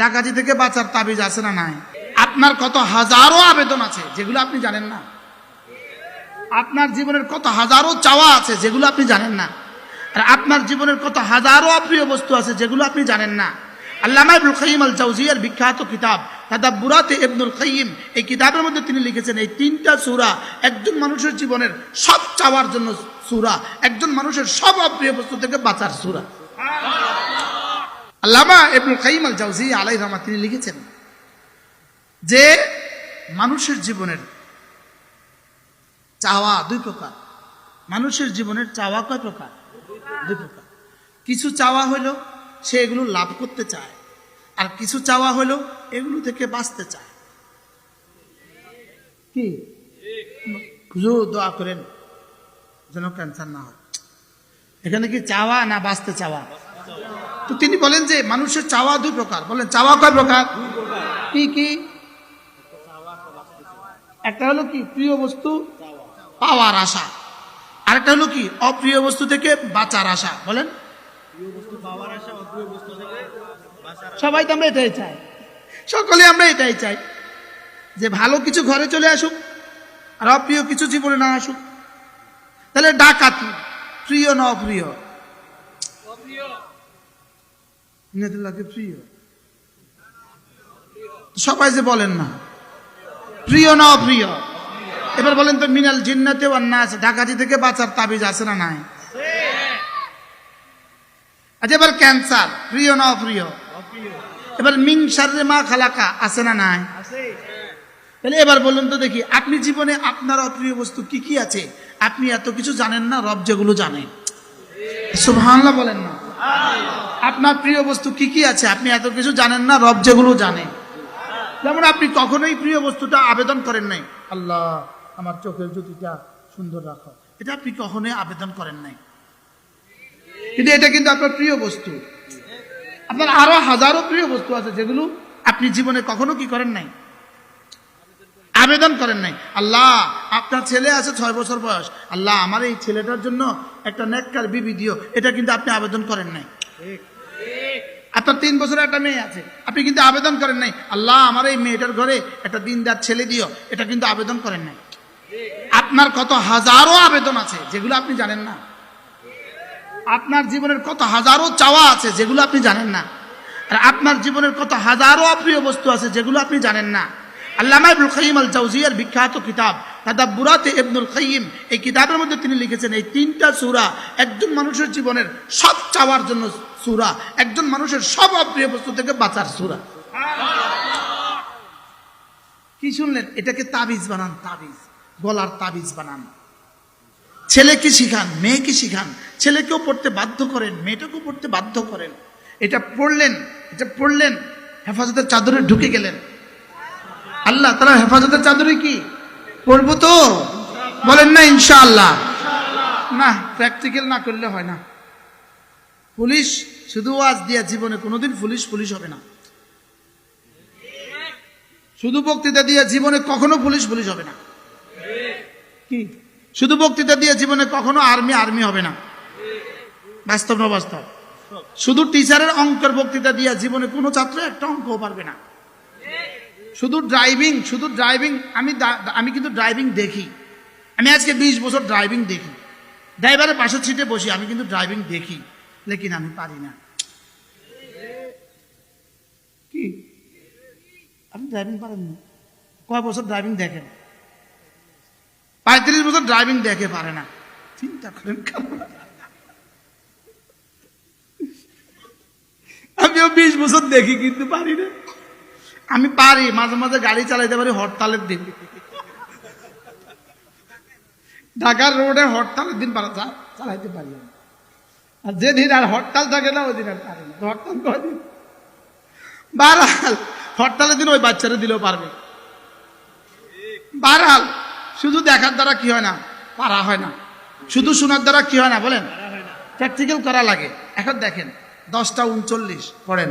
ডাকাতি থেকে বাঁচার তাবিজ আছে না নাই? আপনার কত হাজারো আবেদন আছে, যেগুলো আপনি জানেন না? আপনার জীবনের কত হাজারো চাওয়া আছে, যেগুলো আপনি জানেন না? আর আপনার জীবনের কত হাজারো অপ্রিয় বস্তু আছে, যেগুলো আপনি জানেন না? আল্লামা ইবনুল কাইয়িম আল জাওজিয়ার বিখ্যাত কিতাব, তাদাব্বুরাতে ইবনুল কাইয়িম এই কিতাবের মধ্যে তিনি লিখেছেন, এই তিনটা সূরা একজন মানুষের জীবনের সব চাওয়ার জন্য সূরা, একজন মানুষের সব অপ্রিয় বস্তু থেকে বাঁচার সূরা। আল্লামা ইবনুল কাইয়িম আল জাওজিয়া আলাই রহমাত তিনি লিখেছেন যে মানুষের জীবনের চাওয়া দুই প্রকার। মানুষের জীবনের চাওয়া কয় প্রকার? দুই প্রকার। কিছু চাওয়া হলো সে এগুলো লাভ করতে চায়, আর কিছু চাওয়া হলো এগুলো থেকে বাঁচতে চায়। কি? দোয়া করেন, যেন ক্যান্সার না হয়। এখানে কি চাওয়া না বাঁচতে চাওয়া? তো তিনি বলেন যে মানুষের চাওয়া দুই প্রকার। বলেন, চাওয়া কয় প্রকার? কি কি? একটা হলো কি? প্রিয় বস্তু, পাওয়ার আশা। আরেকটা হলো কি? অপ্রিয় বস্তু থেকে বাঁচার আশা। বলেন। সবাই তো আমরা এটাই চাই। সকলে আমরা এটাই চাই। যে ভালো কিছু ঘরে চলে আসুক, আর অপ্রিয় কিছু জীবনে না আসুক। তাহলে ডাকাতি, প্রিয় না অপ্রিয়? নেতুল্লাহকে প্রিয়। সবাই যে বলেন না, প্রিয় না অপ্রিয়? এবার বলেন তো, মিনাল জিন্নাতে অন্যা আছে ডাকাতি থেকে বাঁচার তাবিজ আছে না নাই? আচ্ছা এবার ক্যান্সার, প্রিয় না অপ্রিয়? এবার শাররে মা খালাকা, আছে না নাই? তাহলে এবার বলুন তো দেখি, আপনি জীবনে আপনার অপ্রিয় বস্তু কি কি আছে? আপনি এত কিছু জানেন না, রব যেগুলো জানেন সুবহানাল্লাহ বলেন না। আপনার প্রিয় বস্তু কি কি আছে? আপনি এত কিছু জানেন না, রব যেগুলো জানে। যেমন আপনি কখনোই প্রিয় বস্তুটা আবেদন করেন নাই। আল্লাহ, আমার চোখের জ্যোতিটা সুন্দর রাখো। এটা আপনি কখনোই আবেদন করেন নাই। কিন্তু এটা কিন্তু আপনার প্রিয় বস্তু। আপনার আরও হাজারো প্রিয় বস্তু আছে যেগুলো আপনি জীবনে কখনো কি করেন নাই? আবেদন করেন নাই। আল্লাহ, আপনার ছেলে আছে ছয় বছর বয়স। আল্লাহ, আমার এই ছেলেটার জন্য একটা নেককার বিবি দিও। এটা কিন্তু আপনি আবেদন করেন নাই। আপনার তিন বছরের একটা মেয়ে আছে। আপনি কিন্তু আবেদন করেন নাই। আল্লাহ, আমার এই মেয়েটার ঘরে একটা দিনদার ছেলে দিও। এটা কিন্তু আবেদন করেন নাই। আপনার কত হাজারো আবেদন আছে, যেগুলো আপনি জানেন না। আপনার জীবনের কত হাজারো চাওয়া আছে, যেগুলো আপনি জানেন না। আর আপনার জীবনের কত হাজারো অপ্রিয় বস্তু আছে, যেগুলো আপনি জানেন না। আল্লামা ইবনুল কাইয়িম আল জাওজিয়ার বিখ্যাত কিতাব তাদাব্বুরাতে ইবনুল কাইয়িম এই কিতাবের মধ্যে তিনি লিখেছেন, এই তিনটা সূরা একজন মানুষের জীবনের সব চাওয়ার জন্য সূরা, একজন মানুষের সব অপ্রিয় বস্তু থেকে বাঁচার সূরা। কি শুনলেন? এটাকে তাবিজ বানান, তাবিজ, গলার তাবিজ বানান। ছেলেকে শিখান মেয়েকে শিখান? ছেলেকেও পড়তে বাধ্য করেন, মেয়েটাকেও পড়তে বাধ্য করেন। এটা পড়লেন এটা পড়লেন, হেফাজতের চাদরে ঢুকে গেলেন। আল্লাহ তারা হেফাজতের চাদরে কি? পড়ব তো? বলেন না, ইনশাআল্লাহ। না প্র্যাকটিক্যাল না করলে হয় না। পুলিশ, শুধু আজ দিয়া জীবনে কোনোদিন পুলিশ পুলিশ হবে না। শুধু বক্তৃতা দিয়ে জীবনে কখনো পুলিশ পুলিশ হবে না। কি? শুধু বক্তৃতা দিয়ে জীবনে কখনো আর্মি আর্মি হবে না। বাস্তব না বাস্তব? শুধু টিচারের অঙ্কের বক্তৃতা দিয়ে জীবনে কোনো ছাত্র একটা অঙ্কও পারবে না। শুধু ড্রাইভিং শুধু ড্রাইভিং আমি আমি কিন্তু ড্রাইভিং দেখি। আমি আজকে বিশ বছর ড্রাইভিং দেখি। ড্রাইভারের পাশের সিটে বসি, আমি কিন্তু ড্রাইভিং দেখি। লেকিন আমি পারি না। কি? আপনি ড্রাইভিং পারেন না? কয় বছর ড্রাইভিং দেখেন? পঁয়ত্রিশ বছর ড্রাইভিং দেখে পারে না। চিন্তা করেন আমিও বিশ বছর দেখি, কিন্তু পারি না। আমি পারি, মাঝে মাঝে গাড়ি চালাইতে পারি, হরতালের দিন। ঢাকার রোডে হরতালের দিন চালাইতে পারি। আর যেদিন আর হরতাল থাকে না ওই দিন আর পারি হরতাল কদিন হরতালের দিন ওই বাচ্চারা দিলেও পারবে। বারহাল, শুধু দেখার দ্বারা কি হয় না, পারা হয় না। শুধু শোনার দ্বারা কি হয় না, বলেন? প্র্যাকটিক্যাল করা লাগে। এখন দেখেন, দশটা উনচল্লিশ, পড়েন।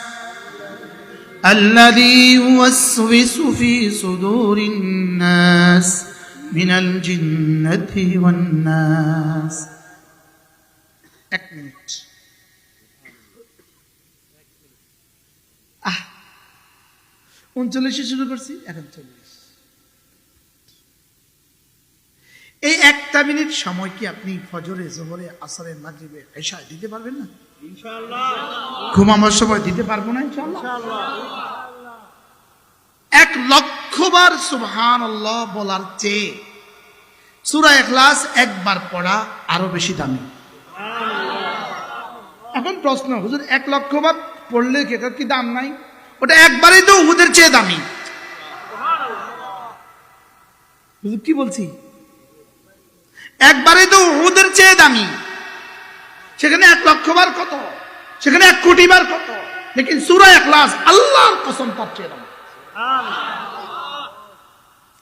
الذي يوسوس في صدور الناس من الجنة والناس এক মিনিট আহ উনচল্লিশে শুরু করছি এখন চল্লিশ এই একটা মিনিট সময় কি আপনি ফজরে জোহরে আসরে মাগরিবে এশায় দিতে পারবেন না ঘুমানোর সময় দিতে পারব না এক লক্ষবার সুবহান আল্লাহ বলার চেয়ে সুরা এখলাস একবার পড়া আরও বেশি দামি। এখন প্রশ্ন হুজুর এক লক্ষ বার পড়লে কি এটার কি দাম নাই? ওটা একবারেই তো উহুদের চেয়ে দামি। হুজুর কি বলছি? একবারেই তো উহুদের চেয়ে দামি। সেখানে এক লক্ষ বার কত? সেখানে এক কোটি বার কত? লেকিন সুরা এখলাস আল্লাহর কসম তার চেয়ে দামি।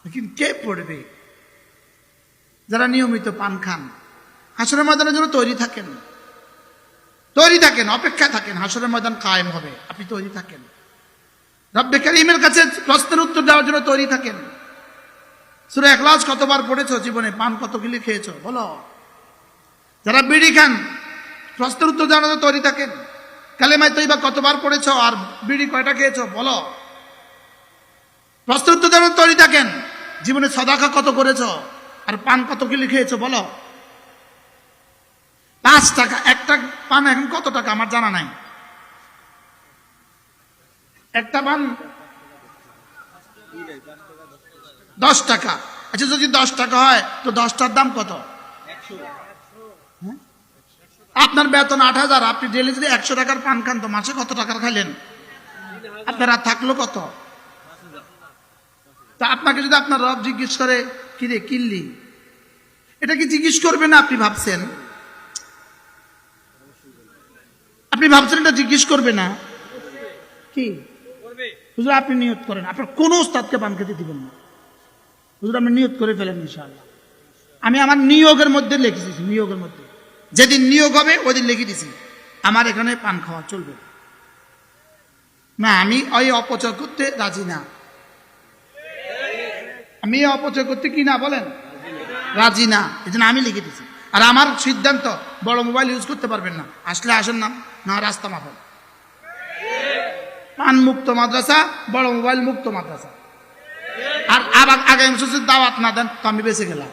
লেকিন কে পড়বে? যারা নিয়মিত পান খান। হাসরের ময়দানের জন্য তৈরি থাকেন। তৈরি থাকেন অপেক্ষায় থাকেন হাসরের ময়দান কায়েম হবে। আপনি তৈরি থাকেন। রব্বে করিমের কাছে প্রশ্নের উত্তর দেওয়ার জন্য তৈরি থাকেন। সুরে একলাস কতবার পড়েছ জীবনে? পান কত কিলি খেয়েছ? বলো। যারা বিড়ি খান প্রশ্নের উত্তর জন্য তৈরি থাকেন কালেমায় তৈবা কতবার পড়েছ আর বিড়ি কয়টা খেয়েছ, বলো। প্রশ্নের উত্তর জন্য তৈরি থাকেন, জীবনে সদাকা কত করেছ আর পান কত কিলি খেয়েছ, বলো। পাঁচ টাকা, একটা পান এখন কত টাকা, আমার জানা নাই। একটা পান দশ টাকা। আচ্ছা যদি দশ টাকা হয়, তো দশটার দাম কত? আপনার বেতন আট হাজার আপনি ডেলি যদি একশো টাকার পান খান তো মাসে কত টাকার খাইলেন? আপনার আর থাকল কত? তা আপনাকে যদি আপনার রব জিজ্ঞেস করে কি রে কিনলি? এটা কি জিজ্ঞেস করবে না আপনি ভাবছেন? আপনি ভাবছেন এটা জিজ্ঞেস করবে না? কি? হুজুর আপনি নিয়ত করেন। আপনার কোন ওস্তাদকে পান খেতে দিবেন না। হুজুর আপনি নিয়ত করে ফেলেন ইনশাআল্লাহ। আমি আমার নিয়োগের মধ্যে লিখেছি নিয়োগের মধ্যে। যেদিন নিয়োগ হবে ওই দিন লিখে দিছি। আমার এখানে পান খাওয়া চলবে। না, আমি ওই অপচয় করতে রাজি না। আমি অপচয় করতে কি না বলেন? রাজি না। এই আমি লিখে দিছি। আর আমার সিদ্ধান্ত, বড় মোবাইল ইউজ করতে পারবেন না। আসলে আসেন না না, রাস্তা মাফন পান মুক্ত মাদ্রাসা, বড় মোবাইল মুক্ত মাদ্রাসা। আর আবার আগামী দাওয়াত না দেন, তো আমি বেঁচে গেলাম।